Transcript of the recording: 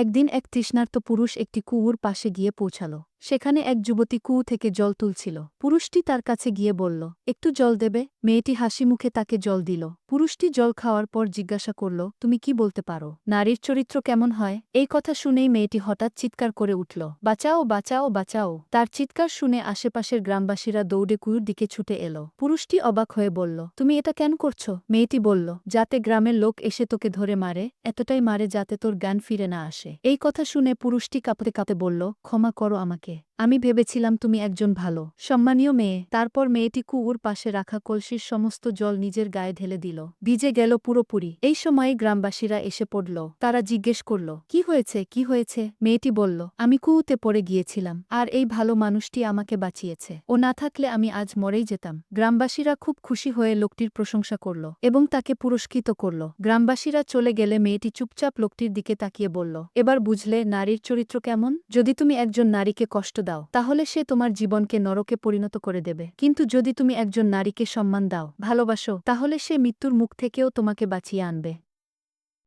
একদিন এক তৃষ্ণার্ত পুরুষ একটি কুয়োর পাশে গিয়ে পৌঁছাল। সেখানে এক যুবতী কুয়ো থেকে জল তুলছিল। পুরুষটি তার কাছে গিয়ে বলল, একটু জল দেবে? মেয়েটি হাসি মুখে তাকে জল দিল। পুরুষটি জল খাওয়ার পর জিজ্ঞাসা করল, তুমি কি বলতে পারো? নারীর চরিত্র কেমন হয়? এই কথা শুনেই মেয়েটি হঠাৎ চিৎকার করে উঠল, বাঁচাও বাঁচাও বাঁচাও। তার চিৎকার শুনে আশেপাশের গ্রামবাসীরা দৌড়ে কুয়োর দিকে ছুটে এলো। পুরুষটি অবাক হয়ে বলল, তুমি এটা কেন করছ? মেয়েটি বলল, যাতে গ্রামের লোক এসে তোকে ধরে মারে, এতটাই মারে যাতে তোর জ্ঞান ফিরে না আসে। এই কথা শুনে পুরুষটি কাঁপতে কাঁপতে বলল, ক্ষমা করো আমাকে। 함께 আমি ভেবেছিলাম তুমি একজন ভালো, সম্মানীয় মেয়ে। তারপর মেয়েটি কুয়োর পাশে রাখা কলসির সমস্ত জল নিজের গায়ে ঢেলে দিল। ভিজে গেল পুরোপুরি। এই সময় গ্রামবাসীরা এসে পড়ল। তারা জিজ্ঞেস করল, কি হয়েছে? কি হয়েছে? মেয়েটি বলল, আমি কুয়োতে পড়ে গিয়েছিলাম, আর এই ভালো মানুষটি আমাকে বাঁচিয়েছে। ও না থাকলে আমি আজ মরেই যেতাম। গ্রামবাসীরা খুব খুশি হয়ে লোকটির প্রশংসা করল এবং তাকে পুরস্কৃত করল। গ্রামবাসীরা চলে গেলে মেয়েটি চুপচাপ লোকটির দিকে তাকিয়ে বলল, এবার বুঝলে নারীর চরিত্র কেমন? যদি তুমি একজন নারীকে কষ্ট দাও, তাহলে সে তোমার জীবনকে নরকে পরিণত করে দেবে। কিন্তু যদি তুমি একজন নারীকে সম্মান দাও, ভালোবাসো, তাহলে সে মৃত্যুর মুখ থেকেও তোমাকে বাঁচিয়ে আনবে।